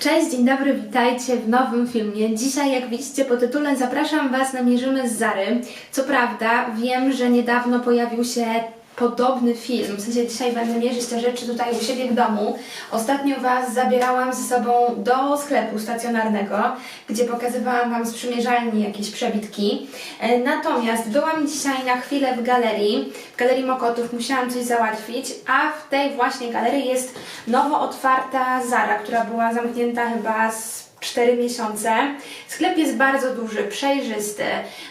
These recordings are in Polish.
Cześć, dzień dobry, witajcie w nowym filmie. Dzisiaj, jak widzicie po tytule, zapraszam Was na Mierzymy z Zary. Co prawda, wiem, że niedawno pojawił się podobny film, w sensie dzisiaj będę mierzyć te rzeczy tutaj u siebie w domu. Ostatnio Was zabierałam ze sobą do sklepu stacjonarnego, gdzie pokazywałam Wam z przymierzalni jakieś przebitki. E, Natomiast byłam dzisiaj na chwilę w galerii, w Galerii Mokotów, musiałam coś załatwić, a w tej właśnie galerii jest nowo otwarta Zara, która była zamknięta chyba z 4 miesiące. Sklep jest bardzo duży, przejrzysty,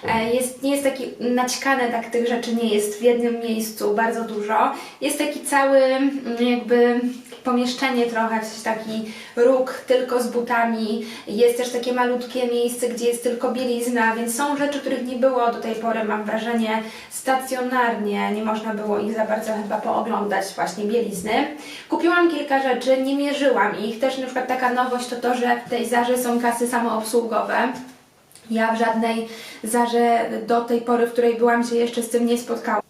e, jest, nie jest taki naćkany, tak tych rzeczy nie jest w jednym miejscu bardzo dużo. Jest taki cały mm, jakby pomieszczenie trochę, w taki róg tylko z butami. Jest też takie malutkie miejsce, gdzie jest tylko bielizna, więc są rzeczy, których nie było do tej pory, mam wrażenie, stacjonarnie. Nie można było ich za bardzo chyba pooglądać, właśnie bielizny. Kupiłam kilka rzeczy, nie mierzyłam ich. Też na przykład taka nowość to to, że w tej Zarze są kasy samoobsługowe. Ja w żadnej Zarze do tej pory, w której byłam, się jeszcze z tym nie spotkałam.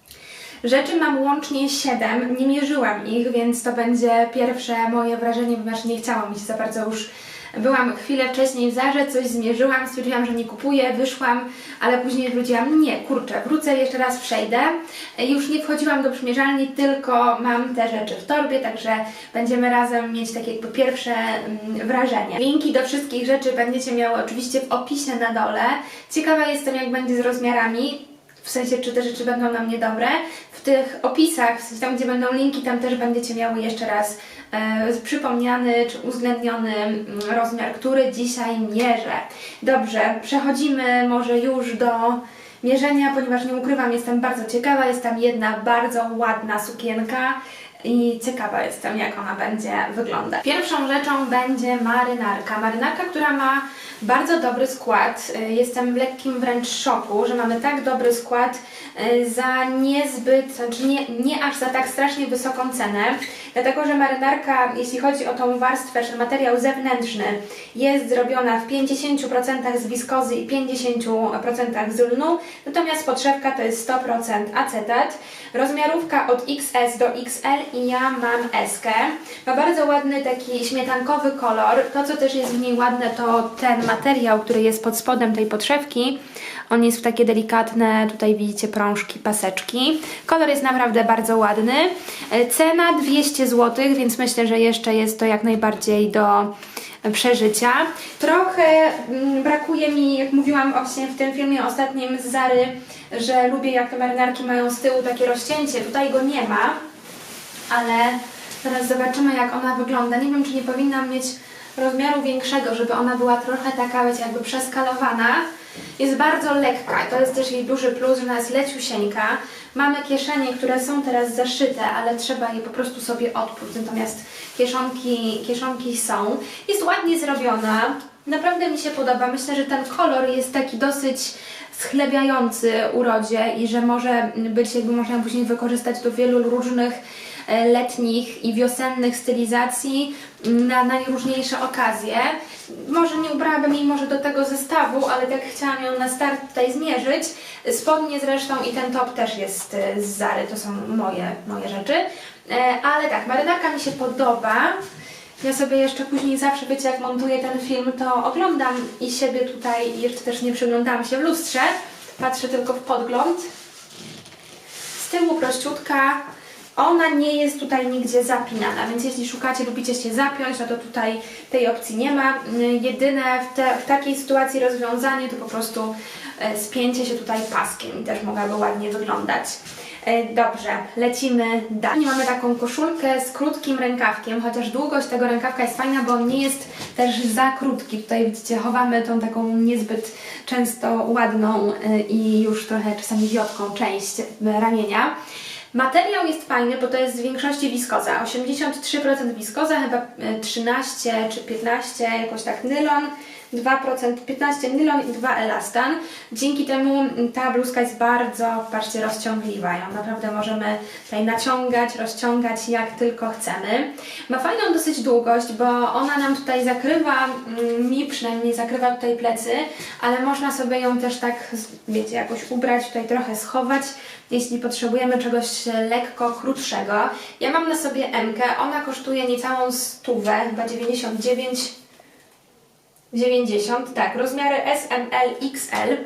Rzeczy mam łącznie 7, nie mierzyłam ich, więc to będzie pierwsze moje wrażenie, ponieważ nie chciało mi się za bardzo już. Byłam chwilę wcześniej w Zarze, coś zmierzyłam, stwierdziłam, że nie kupuję, wyszłam, ale później wróciłam, nie, kurczę, wrócę, jeszcze raz przejdę. Już nie wchodziłam do przymierzalni, tylko mam te rzeczy w torbie, także będziemy razem mieć takie jakby pierwsze mm, wrażenie. Linki do wszystkich rzeczy będziecie miały oczywiście w opisie na dole. Ciekawa jestem, jak będzie z rozmiarami w sensie czy te rzeczy będą na mnie dobre. Tych opisach, w sensie tam gdzie będą linki, tam też będziecie miały jeszcze raz e, przypomniany czy uwzględniony mm, rozmiar, który dzisiaj mierzę. Dobrze, przechodzimy może już do mierzenia, ponieważ nie ukrywam, jestem bardzo ciekawa. Jest tam jedna bardzo ładna sukienka. I ciekawa jestem, jak ona będzie wyglądać. Pierwszą rzeczą będzie marynarka. Marynarka, która ma bardzo dobry skład. Y, Jestem w lekkim wręcz szoku, że mamy tak dobry skład y, za niezbyt, znaczy nie, nie aż za tak strasznie wysoką cenę. Dlatego, że marynarka, jeśli chodzi o tą warstwę, czy materiał zewnętrzny, jest zrobiona w 50% z wiskozy i 50% z lnu, natomiast podszewka to jest 100% acetat. Rozmiarówka od XS do XL i ja mam S. Ma bardzo ładny taki śmietankowy kolor. To, co też jest w niej ładne, to ten materiał, który jest pod spodem tej podszewki. On jest w takie delikatne, tutaj widzicie prążki, paseczki. Kolor jest naprawdę bardzo ładny. E, Cena 200 zł, więc myślę, że jeszcze jest to jak najbardziej do przeżycia. Trochę mm, brakuje mi, jak mówiłam właśnie w tym filmie ostatnim z Zary, że lubię jak te marynarki mają z tyłu takie rozcięcie. Tutaj go nie ma, ale teraz zobaczymy jak ona wygląda. Nie wiem, czy nie powinnam mieć rozmiaru większego, żeby ona była trochę taka, wiecie, jakby przeskalowana. Jest bardzo lekka, to jest też jej duży plus, że ona jest leciusieńka. Mamy kieszenie, które są teraz zaszyte, ale trzeba je po prostu sobie odpróć, natomiast kieszonki, kieszonki są. Jest ładnie zrobiona, naprawdę mi się podoba. Myślę, że ten kolor jest taki dosyć schlebiający urodzie i że może być, jakby można później wykorzystać do wielu różnych e, letnich i wiosennych stylizacji na najróżniejsze okazje. Może nie ubrałabym jej może do tego zestawu, ale tak chciałam ją na start tutaj zmierzyć. Spodnie zresztą i ten top też jest e, z Zary, to są moje, moje rzeczy. E, Ale tak, marynarka mi się podoba. Ja sobie jeszcze później zawsze, wiecie, jak montuję ten film, to oglądam i siebie tutaj, jeszcze też nie przyglądałam się w lustrze, patrzę tylko w podgląd. Z tyłu prościutka, ona nie jest tutaj nigdzie zapinana, więc jeśli szukacie, lubicie się zapiąć, no to tutaj tej opcji nie ma. Y, Jedyne w, te, w takiej sytuacji rozwiązanie to po prostu e, spięcie się tutaj paskiem i też mogłaby ładnie wyglądać. E, Dobrze, lecimy dalej. Mamy taką koszulkę z krótkim rękawkiem, chociaż długość tego rękawka jest fajna, bo on nie jest też za krótki. Tutaj widzicie, chowamy tą taką niezbyt często ładną i już trochę czasami wiotką część ramienia. Materiał jest fajny, bo to jest w większości wiskoza. 83% wiskoza, chyba e, 13 czy 15 jakoś tak nylon. 2%, 15 nylon i 2 elastan. Dzięki temu ta bluzka jest bardzo, patrzcie, rozciągliwa. Ją naprawdę możemy tutaj naciągać, rozciągać jak tylko chcemy. Ma fajną dosyć długość, bo ona nam tutaj zakrywa, mm, mi przynajmniej zakrywa tutaj plecy, ale można sobie ją też tak, wiecie, jakoś ubrać, tutaj trochę schować, jeśli potrzebujemy czegoś lekko krótszego. Ja mam na sobie M, ona kosztuje niecałą stówę, chyba 99 90, tak, rozmiary S, M, L, XL.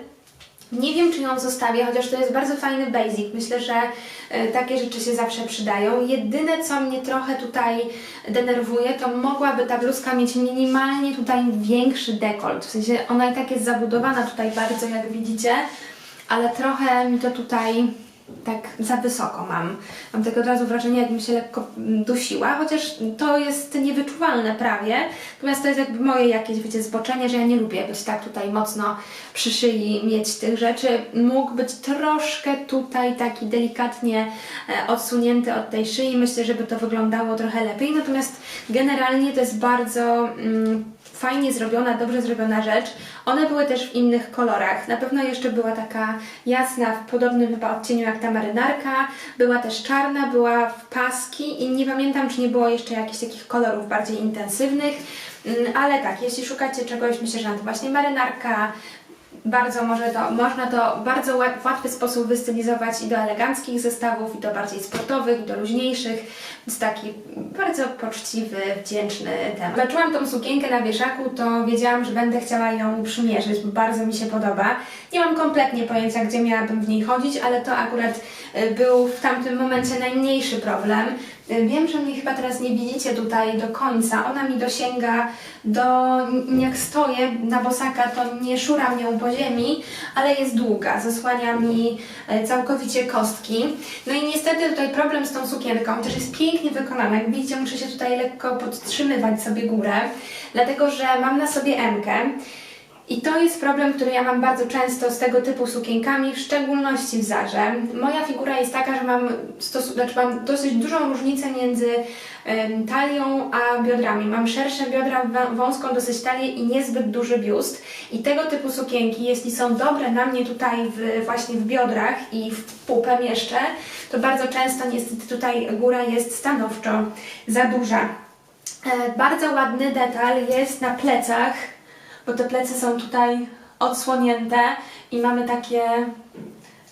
Nie wiem, czy ją zostawię, chociaż to jest bardzo fajny basic. Myślę, że e, takie rzeczy się zawsze przydają. Jedyne, co mnie trochę tutaj denerwuje, to mogłaby ta bluzka mieć minimalnie tutaj większy dekolt. W sensie ona i tak jest zabudowana tutaj bardzo, jak widzicie, ale trochę mi to tutaj tak za wysoko mam. Mam tak od razu wrażenie, jakbym się lekko dusiła, chociaż to jest niewyczuwalne prawie. Natomiast to jest jakby moje jakieś, wiecie, zboczenie, że ja nie lubię być tak tutaj mocno przy szyi mieć tych rzeczy. Mógł być troszkę tutaj taki delikatnie e, odsunięty od tej szyi. Myślę, żeby to wyglądało trochę lepiej. Natomiast generalnie to jest bardzo mm, fajnie zrobiona, dobrze zrobiona rzecz. One były też w innych kolorach. Na pewno jeszcze była taka jasna, w podobnym chyba odcieniu jak ta marynarka. Była też czarna, była w paski i nie pamiętam, czy nie było jeszcze jakichś takich kolorów bardziej intensywnych. Mm, Ale tak, jeśli szukacie czegoś, myślę, że na to właśnie marynarka, bardzo może to, można to bardzo ła- w łatwy sposób wystylizować i do eleganckich zestawów, i do bardziej sportowych, i do luźniejszych. Więc taki bardzo poczciwy, wdzięczny temat. Zobaczyłam tą sukienkę na wieszaku, to wiedziałam, że będę chciała ją przymierzyć, bo bardzo mi się podoba. Nie mam kompletnie pojęcia, gdzie miałabym w niej chodzić, ale to akurat y, był w tamtym momencie najmniejszy problem. Y, Wiem, że mnie chyba teraz nie widzicie tutaj do końca. Ona mi dosięga do. Jak stoję na bosaka, to nie szuram nią po ziemi, ale jest długa. Zasłania mi e, całkowicie kostki. No i niestety tutaj problem z tą sukienką, też jest pięknie wykonana. Jak widzicie, muszę się tutaj lekko podtrzymywać sobie górę, dlatego że mam na sobie M-kę. I to jest problem, który ja mam bardzo często z tego typu sukienkami, w szczególności w Zarze. Moja figura jest taka, że mam, stosu- znaczy mam dosyć dużą różnicę między talią a biodrami. Mam szersze biodra, wąską dosyć talię i niezbyt duży biust. I tego typu sukienki, jeśli są dobre na mnie tutaj w, właśnie w biodrach i w pupę jeszcze, to bardzo często niestety tutaj góra jest stanowczo za duża. E, bardzo ładny detal jest na plecach bo te plecy są tutaj odsłonięte i mamy takie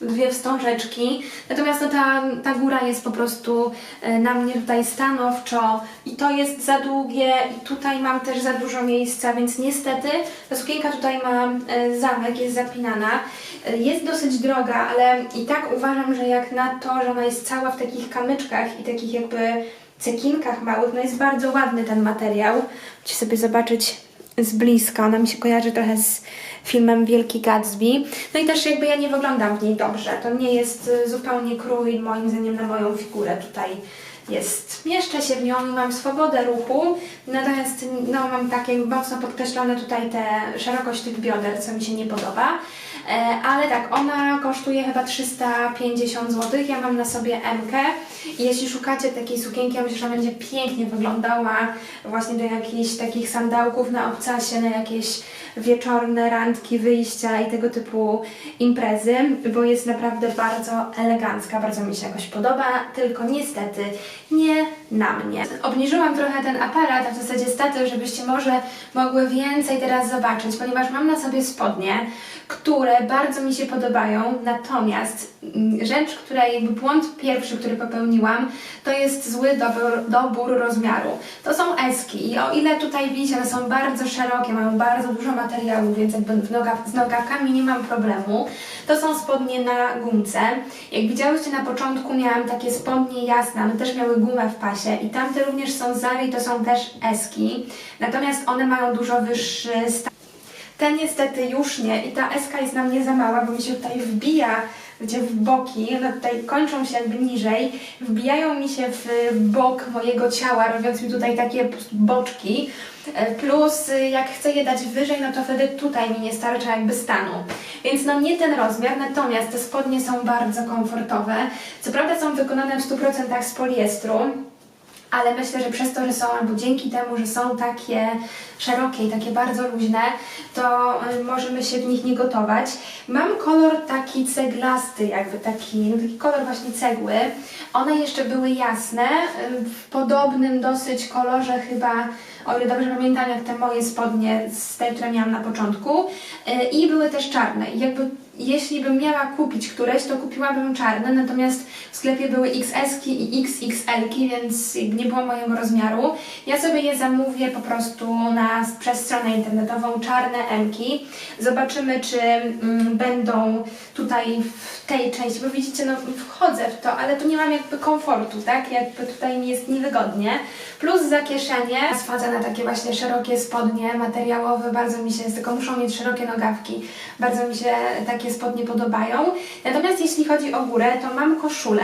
dwie wstążeczki. Natomiast no, ta, ta góra jest po prostu e, na mnie tutaj stanowczo i to jest za długie i tutaj mam też za dużo miejsca, więc niestety ta sukienka tutaj ma e, zamek, jest zapinana. E, Jest dosyć droga, ale i tak uważam, że jak na to, że ona jest cała w takich kamyczkach i takich jakby cekinkach małych, no jest bardzo ładny ten materiał. Możecie sobie zobaczyć z bliska. Ona mi się kojarzy trochę z filmem Wielki Gatsby. No i też jakby ja nie wyglądam w niej dobrze. To nie jest y, zupełnie krój moim zdaniem na moją figurę. Tutaj jest, mieszczę się w nią mam swobodę ruchu, natomiast no, mam takie mocno podkreślone tutaj te szerokość tych bioder, co mi się nie podoba. E, ale tak, ona kosztuje chyba 350 zł. Ja mam na sobie M-kę i jeśli szukacie takiej sukienki, ja myślę, że będzie pięknie wyglądała właśnie do jakichś takich sandałków na obcasie, na jakieś wieczorne randki, wyjścia i tego typu imprezy, bo jest naprawdę bardzo elegancka, bardzo mi się jakoś podoba, tylko niestety nie na mnie. Obniżyłam trochę ten aparat, a w zasadzie statyw, żebyście może mogły więcej teraz zobaczyć, ponieważ mam na sobie spodnie, które bardzo mi się podobają, natomiast mm, rzecz, która jakby błąd pierwszy, który popełniłam, to jest zły dobór, dobór rozmiaru. To są eski i o ile tutaj widzicie, one są bardzo szerokie, mają bardzo dużo materiału, więc jakby noga, z nogawkami nie mam problemu. To są spodnie na gumce. Jak widziałyście na początku, miałam takie spodnie jasne, one też miały gumę w pasie i tamte również są Zary i to są też eski. Natomiast one mają dużo wyższy stan. Ten niestety już nie i ta eska jest na mnie za mała, bo mi się tutaj wbija gdzie w boki, one tutaj kończą się jakby niżej, wbijają mi się w bok mojego ciała, robiąc mi tutaj takie boczki. E, Plus y, jak chcę je dać wyżej, no to wtedy tutaj mi nie starcza jakby stanu. Więc no nie ten rozmiar, natomiast te spodnie są bardzo komfortowe. Co prawda są wykonane w 100% z poliestru, ale myślę, że przez to, że są, albo dzięki temu, że są takie szerokie i takie bardzo luźne, to y, możemy się w nich nie gotować. Mam kolor taki ceglasty, jakby taki, no taki kolor właśnie cegły. One jeszcze były jasne, y, w podobnym dosyć kolorze chyba o ile dobrze pamiętam, jak te moje spodnie z tej, które miałam na początku. E, I były też czarne. Jakby jeśli bym miała kupić któreś, to kupiłabym czarne, natomiast w sklepie były XS i XXL, więc nie było mojego rozmiaru. Ja sobie je zamówię po prostu na, przez stronę internetową, czarne M-ki. Zobaczymy, czy mm, będą tutaj w tej części, bo widzicie, no wchodzę w to, ale tu nie mam jakby komfortu, tak? Jakby tutaj mi jest niewygodnie. Plus za kieszenie schodzę na takie właśnie szerokie spodnie materiałowe, bardzo mi się, tylko muszą mieć szerokie nogawki, bardzo mi się takie spodnie podobają. Natomiast jeśli chodzi o górę, to mam koszulę.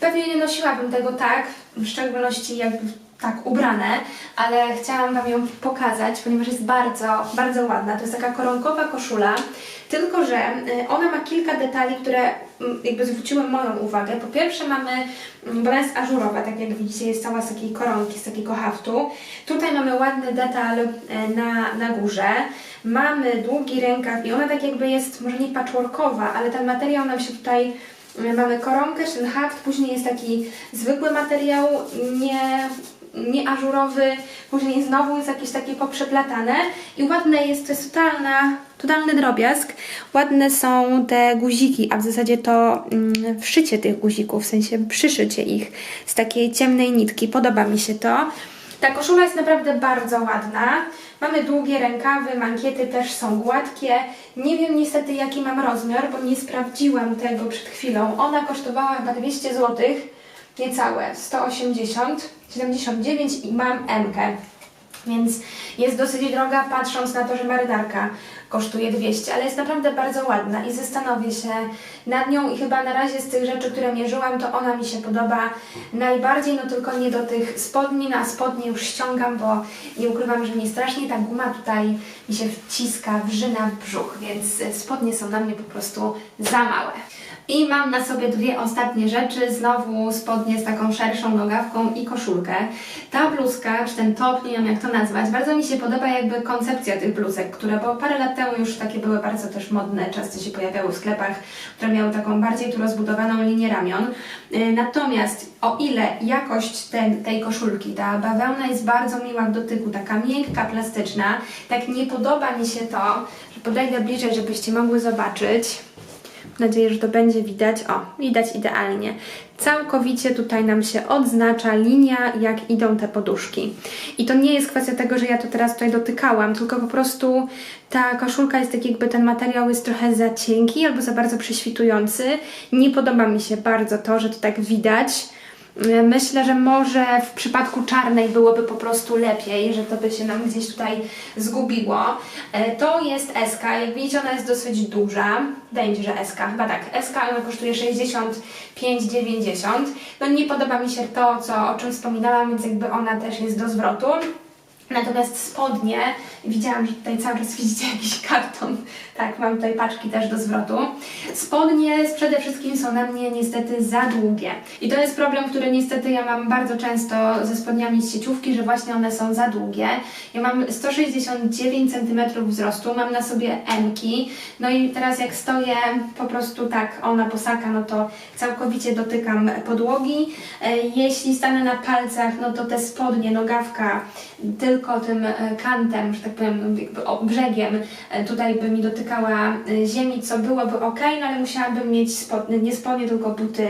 Pewnie nie nosiłabym tego tak, w szczególności jakby tak ubrane, ale chciałam Wam ją pokazać, ponieważ jest bardzo, bardzo ładna. To jest taka koronkowa koszula, tylko że y, ona ma kilka detali, które mm, jakby zwróciły moją uwagę. Po pierwsze mamy, mm, bo ona jest ażurowa, tak jak widzicie, jest cała z takiej koronki, z takiego haftu. Tutaj mamy ładny detal y, na, na górze. Mamy długi rękaw i ona tak jakby jest, może nie patchworkowa, ale ten materiał nam się tutaj y, Mamy koronkę, ten haft, później jest taki zwykły materiał, nie, nie ażurowy, później znowu jest jakieś takie poprzeplatane i ładne jest, to jest totalna, totalny drobiazg. Ładne są te guziki, a w zasadzie to mm, wszycie tych guzików, w sensie przyszycie ich z takiej ciemnej nitki. Podoba mi się to. Ta koszula jest naprawdę bardzo ładna. Mamy długie rękawy, mankiety też są gładkie. Nie wiem niestety jaki mam rozmiar, bo nie sprawdziłam tego przed chwilą. Ona kosztowała chyba 200 zł, niecałe, 180, 79 i mam M. -kę. Więc jest dosyć droga, patrząc na to, że marynarka kosztuje 200, ale jest naprawdę bardzo ładna i zastanowię się nad nią i chyba na razie z tych rzeczy, które mierzyłam, to ona mi się podoba najbardziej, no tylko nie do tych spodni, na spodnie już ściągam, bo nie ukrywam, że mnie strasznie ta guma tutaj mi się wciska, wrzyna w brzuch, więc spodnie są na mnie po prostu za małe. I mam na sobie dwie ostatnie rzeczy, znowu spodnie z taką szerszą nogawką i koszulkę. Ta bluzka, czy ten top, nie wiem jak to nazwać, bardzo mi się podoba jakby koncepcja tych bluzek, które, bo parę lat temu już takie były bardzo też modne, często się pojawiały w sklepach, które miały taką bardziej tu rozbudowaną linię ramion. Yy, Natomiast o ile jakość tej, tej koszulki, ta bawełna jest bardzo miła w dotyku, taka miękka, plastyczna, tak nie podoba mi się to, że podejdę bliżej, żebyście mogły zobaczyć. Nadzieję, że to będzie widać. O, widać idealnie. Całkowicie tutaj nam się odznacza linia, jak idą te poduszki. I to nie jest kwestia tego, że ja to teraz tutaj dotykałam, tylko po prostu ta koszulka jest tak jakby ten materiał jest trochę za cienki albo za bardzo prześwitujący. Nie podoba mi się bardzo to, że to tak widać. Myślę, że może w przypadku czarnej byłoby po prostu lepiej, że to by się nam gdzieś tutaj zgubiło. E, To jest SK, jak widzicie ona jest dosyć duża. Będzie, że SK, chyba tak. SK ona kosztuje 65,90. No nie podoba mi się to, co, o czym wspominałam, więc jakby ona też jest do zwrotu. Natomiast spodnie, widziałam, że tutaj cały czas widzicie jakiś karton. Tak, mam tutaj paczki też do zwrotu. Spodnie przede wszystkim są na mnie niestety za długie. I to jest problem, który niestety ja mam bardzo często ze spodniami z sieciówki, że właśnie one są za długie. Ja mam 169 cm wzrostu, mam na sobie M-ki. No i teraz jak stoję po prostu tak, o na posaka, no to całkowicie dotykam podłogi. E, Jeśli stanę na palcach, no to te spodnie, nogawka tylko tym e, kantem, że tak powiem, jakby brzegiem e, tutaj by mi dotykała e, ziemi, co byłoby ok, no ale musiałabym mieć spodnie, nie spodnie, tylko buty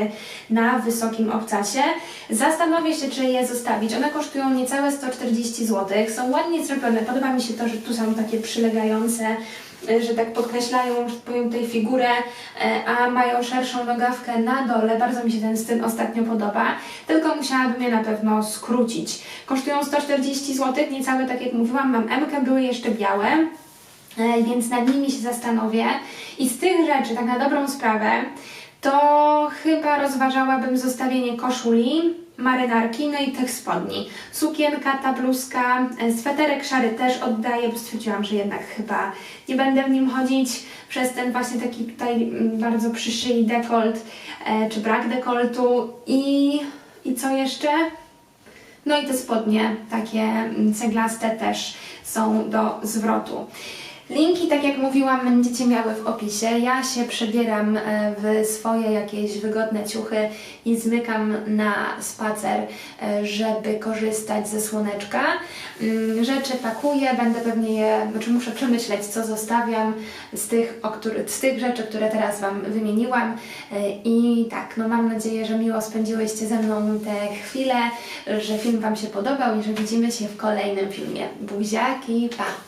na wysokim obcasie. Zastanowię się, czy je zostawić. One kosztują niecałe 140 zł, są ładnie zrobione. Podoba mi się to, że tu są takie przylegające że tak podkreślają, że powiem, tej figurę, e, a mają szerszą nogawkę na dole. Bardzo mi się ten styl ostatnio podoba, tylko musiałabym je na pewno skrócić. Kosztują 140 zł, niecałe tak jak mówiłam, mam M, były jeszcze białe. E, więc nad nimi się zastanowię. I z tych rzeczy, tak na dobrą sprawę, to chyba rozważałabym zostawienie koszuli, marynarki, no i tych spodni. Sukienka, ta bluzka, e, sweterek szary też oddaję, bo stwierdziłam, że jednak chyba nie będę w nim chodzić przez ten właśnie taki tutaj mm, bardzo przy szyi dekolt, e, czy brak dekoltu i, i co jeszcze? No i te spodnie, takie mm, ceglaste też są do zwrotu. Linki, tak jak mówiłam, będziecie miały w opisie. Ja się przebieram e, w swoje jakieś wygodne ciuchy i zmykam na spacer, e, żeby korzystać ze słoneczka. Mm, Rzeczy pakuję, będę pewnie je, znaczy muszę przemyśleć, co zostawiam z tych, z tych rzeczy, które teraz Wam wymieniłam. E, I tak, no mam nadzieję, że miło spędziłyście ze mną te chwile, że film Wam się podobał i że widzimy się w kolejnym filmie. Buziaki, pa!